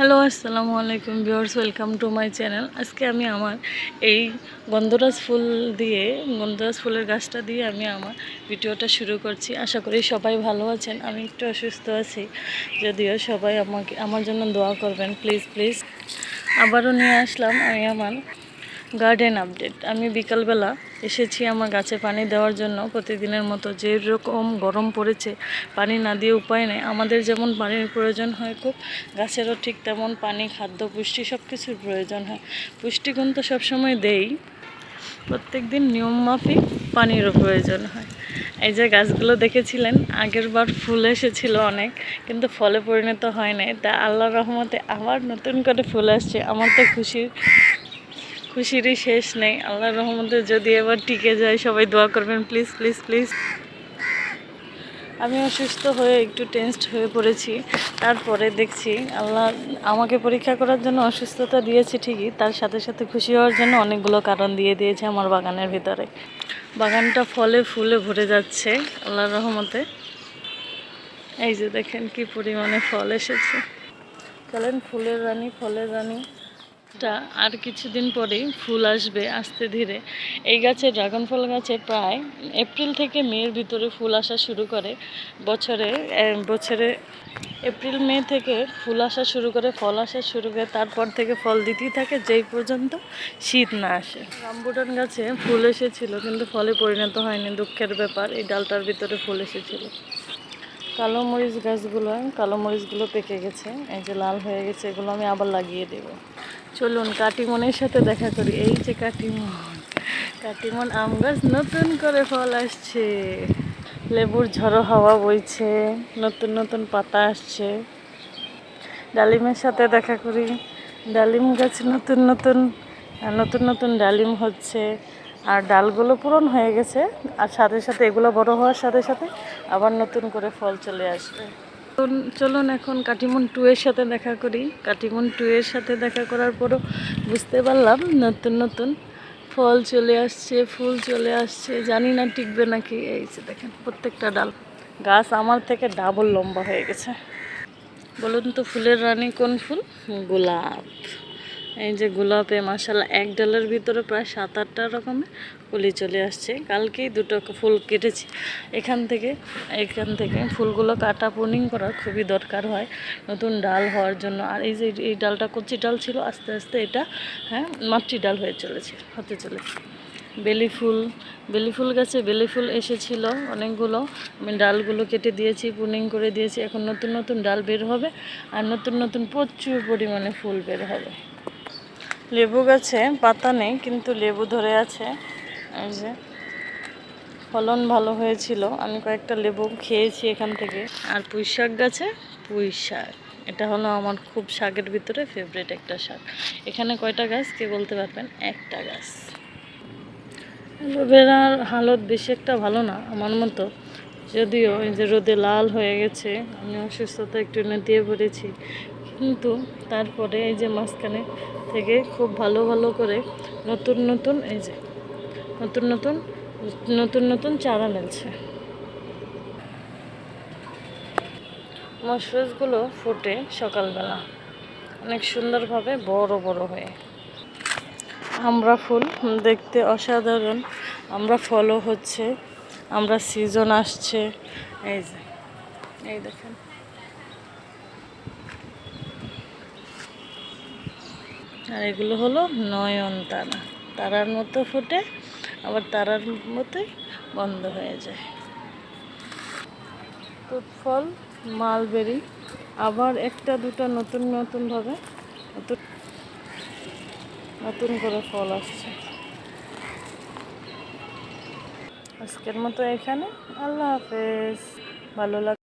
Hello, আসসালামু আলাইকুম viewers, welcome to my channel. আজকে আমি আমার এই গন্ধরাজ ফুল দিয়ে, গন্ধরাজ ফুলের গাছটা দিয়ে আমি আমার ভিডিওটা শুরু করছি। আশা করি সবাই ভালো আছেন, আমি একটু অসুস্থ আছি, যদিও সবাই আমাকে, আমার জন্য দোয়া করবেন প্লিজ প্লিজ আবারও নিয়ে আসলাম আমি আমার গার্ডেন আপডেট আমি বিকালবেলা এসেছি আমার গাছে পানি দেওয়ার জন্য। প্রতিদিনের মতো যে রকম গরম পড়েছে, পানি না দিয়ে উপায় নেই। আমাদের যেমন পানির প্রয়োজন হয় খুব, গাছেরও ঠিক তেমন পানি, খাদ্য, পুষ্টি সব কিছুর প্রয়োজন হয়। পুষ্টিগুণ তো সবসময় দেই। প্রত্যেক দিন নিয়ম পানিরও প্রয়োজন হয়। এই যে গাছগুলো দেখেছিলেন, আগের বার ফুল এসেছিল অনেক, কিন্তু ফলে পরিণত হয় নাই। তা আল্লাহ রহমতে আবার নতুন করে ফুল আসছে। আমার তো খুশির খুশিরই শেষ নেই। আল্লাহর রহমতে যদি এবার টিকে যায়, সবাই দোয়া করবেন প্লিজ প্লিজ প্লিজ আমি অসুস্থ হয়ে একটু টেনসড হয়ে পড়েছি। তারপরে দেখছি আল্লাহ আমাকে পরীক্ষা করার জন্য অসুস্থতা দিয়েছে ঠিকই। তার সাথে সাথে খুশি হওয়ার জন্য অনেকগুলো কারণ দিয়ে দিয়েছে আমার বাগানের ভিতরে। বাগানটা ফলে ফুলে ভরে যাচ্ছে আল্লাহর রহমতে। এই যে দেখেন কি পরিমাণে ফল এসেছে। চলেন, ফুলের রানী, ফলের রানী। টা আর কিছুদিন পরেই ফুল আসবে আস্তে ধীরে। এই গাছে ড্রাগন ফল গাছে প্রায় এপ্রিল থেকে মের ভিতরে ফুল আসা শুরু করে। বছরে বছরে এপ্রিল, মে থেকে ফুল আসা শুরু করে, ফল আসা শুরু করে, তারপর থেকে ফল দিতেই থাকে, যেই পর্যন্ত শীত না আসে। রামবুটান গাছে ফুল এসেছিল, কিন্তু ফলে পরিণত হয়নি, দুঃখের ব্যাপার, এই ডালটার ভিতরে ফুল এসেছিল। কালো মরিচ গাছগুলো, কালো মরিচগুলো পেকে গেছে, এই যে লাল হয়ে গেছে, এগুলো আমি আবার লাগিয়ে দেব। চলুন কাটিমনের সাথে দেখা করি। এই যে কাটিমন। কাটিমন আম গাছ নতুন করে ফল আসছে। লেবুর ঝড়ো হাওয়া বইছে, নতুন নতুন পাতা আসছে। ডালিমের সাথে দেখা করি। ডালিম গাছ নতুন নতুন নতুন নতুন ডালিম হচ্ছে। আর ডালগুলো পূরণ হয়ে গেছে, আর সাথে সাথে এগুলো বড় হওয়ার সাথে সাথে আবার নতুন করে ফল চলে আসবে। চলুন- এখন কাটিমন টু এর সাথে দেখা করি। কাটিমন টু এর সাথে দেখা করার পরও বুঝতে পারলাম, নতুন নতুন ফল চলে আসছে, ফুল চলে আসছে। জানি না টিকবে নাকি। এই যে দেখেন, প্রত্যেকটা ডাল। গাছ আমার থেকে ডাবল লম্বা হয়ে গেছে। বলুন তো ফুলের রানী কোন ফুল? গোলাপ। এই যে গোলাপে মাসাল্লাহ এক ডালের ভিতরে প্রায় সাত আটটা রকমের কুলি চলে আসছে। কালকেই দুটো ফুল কেটেছি। এখান থেকে এখান থেকে ফুলগুলো কাটা পুনিং করা খুবই দরকার হয়, নতুন ডাল হওয়ার জন্য। আর এই যে, এই ডালটা কচি ডাল ছিল, আস্তে আস্তে এটা হ্যাঁ মাতৃ ডাল হয়ে চলেছে, হতে চলেছে। বেলি ফুল বেলি ফুল গাছে বেলি ফুল এসেছিল অনেকগুলো। আমি ডালগুলো কেটে দিয়েছি, পুনিং করে দিয়েছি। এখন নতুন নতুন ডাল বের হবে, আর নতুন নতুন প্রচুর পরিমাণে ফুল বের হবে। লেবু গাছে পাতা নেই, কিন্তু লেবু ধরে আছে। এই যে, ফলন ভালো হয়েছিল। আমি কয়েকটা লেবু খেয়েছি এখান থেকে। আর পুঁই শাক গাছে? পুঁই শাক। এটা হলো আমার খুব শাকের ভিতরে ফেভারিট একটা শাক। এখানে কয়টা গাছ, কে বলতে পারবেন? একটা গাছ। অ্যালোভেরার হালত বেশি একটা ভালো না, আমার মতো। যদিও এই যে রোদে লাল হয়ে গেছে, আমি অসুস্থতা একটু এনে দিয়ে পড়েছি কিন্তু তারপরে এই যে মাঝখানে থেকে খুব ভালো ভালো করে নতুন নতুন এই যে নতুন নতুন নতুন নতুন চারা মেলছে। মশরুজগুলো ফুটে সকালবেলা। অনেক সুন্দরভাবে বড় বড় হয়ে। আমরা ফুল দেখতে অসাধারণ। আমরা ফলও হচ্ছে, আমরা সিজন আসছে। এই যে, এই দেখেন। আর এগুলো হলো নয়ন তারা। তারার মতো ফুটে, আবার তারার মতোই বন্ধ হয়ে যায়। তুৎফল মালবেরি, আবার একটা, দুটো নতুন, নতুনভাবে নতুন নতুন করে ফল আসছে। আজকের মতো এখানে। আল্লাহ হাফেজ। ভালো লাগ